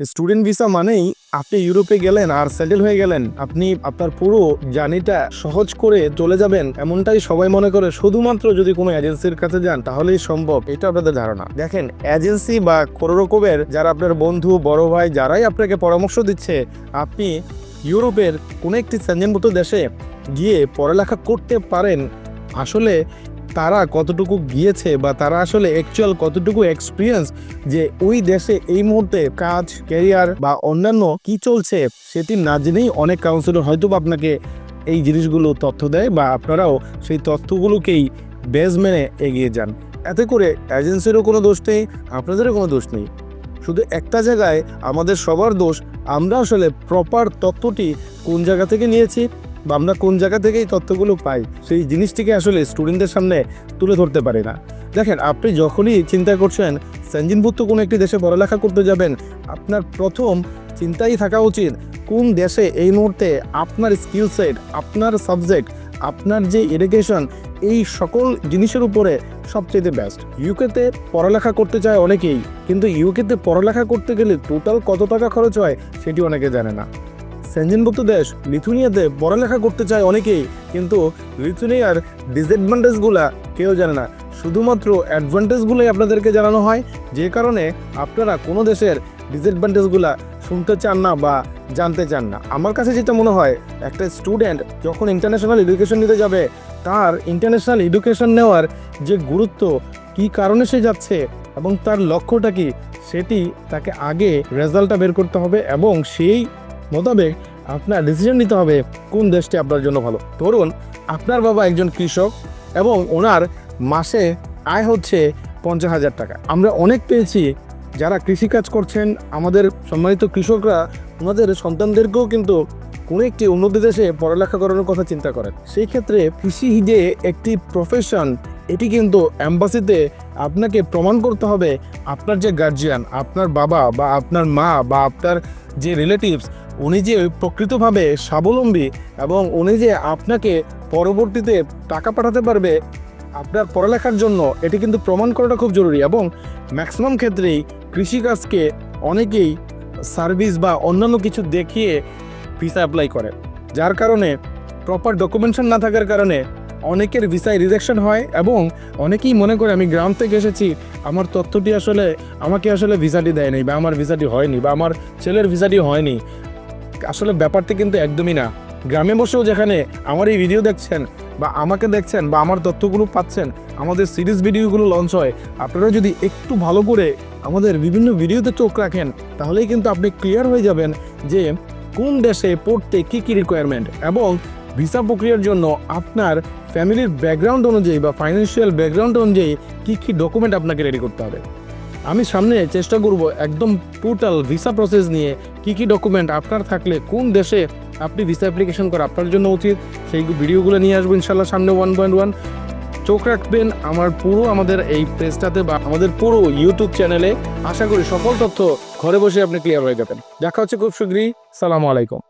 Student visa মানেই আপনি ইউরোপে গেলেন আর সেটেল হয়ে গেলেন। আপনি আপনার পুরো জার্নিটা সহজ করে চলে যাবেন এমনটাই সবাই মনে করে। শুধুমাত্র যদি কোনো এজেন্সির কাছে যান, তাহলেই সম্ভব। এটা আপনাদের ধারণা। দেখেন এজেন্সি বা কোনো রকমের যারা আপনার বন্ধু, বড় ভাই, যারাই আপনাকে পরামর্শ দিচ্ছে, আপনি ইউরোপের কোনো একটি সেঞ্জনভূত দেশে গিয়ে পড়ালেখা করতে পারেন। আসলে তারা কতটুকু গিয়েছে বা তারা আসলে অ্যাকচুয়াল কতটুকু এক্সপিরিয়েন্স যে ওই দেশে এই মুহূর্তে কাজ ক্যারিয়ার বা অন্যান্য কি চলছে সেটি না জেনেই অনেক কাউন্সিলর হয়তো আপনাকে এই জিনিসগুলো তথ্য দেয় বা আপনারাও সেই তথ্যগুলোকেই বেজ মেনে এগিয়ে যান। এতে করে এজেন্সিরও কোনো দোষ নেই, আপনাদেরও কোনো দোষ নেই। শুধু একটা জায়গায় আমাদের সবার দোষ, আমরা আসলে প্রপার তথ্যটি কোন জায়গা থেকে নিয়েছি? বা আমরা কোন জায়গা থেকে এই তথ্যগুলো পাই, সেই জিনিসটিকে আসলে স্টুডেন্টদের সামনে তুলে ধরতে পারি না। দেখেন, আপনি যখনই চিন্তা করছেন সেঞ্জিনভুক্ত কোনো একটি দেশে পড়ালেখা করতে যাবেন? আপনার প্রথম চিন্তাই থাকা উচিত, কোন দেশে এই মুহূর্তে আপনার স্কিল সেট আপনার সাবজেক্ট আপনার যে এডুকেশন এই সকল জিনিসের উপরে সবচেয়ে বেস্ট ইউকেতে পড়ালেখা করতে চায় অনেকেই, কিন্তু ইউকেতে পড়ালেখা করতে গেলে টোটাল কত টাকা খরচ হয়, সেটি অনেকে জানে না। সেঞ্জিনভুক্ত দেশ লিথুনিয়াতে পড়ালেখা করতে চায় অনেকেই, কিন্তু লিথুনিয়ার ডিসঅ্যাডভান্টেজগুলা কেউ জানে না। শুধুমাত্র অ্যাডভান্টেজগুলোই আপনাদেরকে জানানো হয়, যে কারণে আপনারা কোনো দেশের ডিসঅ্যাডভান্টেজগুলা শুনতে চান না বা জানতে চান না। আমার কাছে যেটা মনে হয়, একটা স্টুডেন্ট যখন ইন্টারন্যাশনাল এডুকেশন নিতে যাবে, তার ইন্টারন্যাশনাল এডুকেশন নেওয়ার যে গুরুত্ব, কী কারণে সে যাচ্ছে এবং তার লক্ষ্যটা কি, সেটি তাকে আগে রেজাল্টটা বের করতে হবে এবং সেই মোতাবেক আপনার ডিসিশন নিতে হবে কোন দেশটি আপনার জন্য ভালো। ধরুন, আপনার বাবা একজন কৃষক এবং ওনার মাসে আয় হচ্ছে পঞ্চাশ হাজার টাকা। আমরা অনেক পেয়েছি যারা কৃষিকাজ করছেন, আমাদের সম্মানিত কৃষকরা, ওনাদের সন্তানদেরকেও কিন্তু কোনো একটি উন্নত দেশে পড়ালেখা করানোর কথা চিন্তা করেন। সেই ক্ষেত্রে কৃষি যে একটি প্রফেশন এটি কিন্তু অ্যাম্বাসিতে আপনাকে প্রমাণ করতে হবে, আপনার যে গার্জিয়ান আপনার বাবা বা আপনার মা বা আপনার যে রিলেটিভস উনি যে প্রকৃতভাবে স্বাবলম্বী এবং উনি যে আপনাকে পরবর্তীতে টাকা পাঠাতে পারবে আপনার পড়ালেখার জন্য, এটি কিন্তু প্রমাণ করাটা খুব জরুরি এবং ম্যাক্সিমাম ক্ষেত্রেই কৃষিকাজকে অনেকেই সার্ভিস বা অন্যান্য কিছু দেখিয়ে ভিসা অ্যাপ্লাই করে। যার কারণে প্রপার ডকুমেন্টেশন না থাকার কারণে অনেকের ভিসায় রিজেকশন হয় এবং অনেকেই মনে করে, আমি গ্রাম থেকে এসেছি, আমার তথ্যটি আসলে, আমাকে আসলে ভিসাটি দেয়নি বা আমার ভিসাটি হয়নি বা আমার ছেলের ভিসাটি হয়নি। আসলে ব্যাপারটি কিন্তু একদমই না। গ্রামে বসেও যেখানে আমার এই ভিডিও দেখছেন বা আমাকে দেখছেন বা আমার তথ্যগুলো পাচ্ছেন, আমাদের সিরিজ ভিডিওগুলো লঞ্চ হয়, আপনারা যদি একটু ভালো করে আমাদের বিভিন্ন ভিডিওতে চোখ রাখেন, তাহলেই কিন্তু আপনি ক্লিয়ার হয়ে যাবেন যে কোন দেশে পড়তে কী কী রিকোয়ারমেন্ট এবং ভিসা প্রক্রিয়ার জন্য আপনার ফ্যামিলির ব্যাকগ্রাউন্ড অনুযায়ী বা ফাইন্যান্সিয়াল ব্যাকগ্রাউন্ড অনুযায়ী কী কী ডকুমেন্ট আপনাকে রেডি করতে হবে। আমি সামনে চেষ্টা করব একদম টোটাল ভিসা প্রসেস নিয়ে কী কী ডকুমেন্ট আপনার থাকলে কোন দেশে আপনি ভিসা অ্যাপ্লিকেশন করা আপনার জন্য উচিত, সেই ভিডিওগুলো নিয়ে আসব ইনশাল্লাহ সামনে ওয়ান পয়েন্ট ওয়ান চোখ রাখবেন, আমার পুরো আমাদের এই পেজটাতে বা আমাদের পুরো ইউটিউব চ্যানেলে আশা করি সকল তথ্য ঘরে বসে আপনি ক্লিয়ার হয়ে যাবেন। দেখা হচ্ছে খুব শীঘ্রই। সালামু আলাইকুম।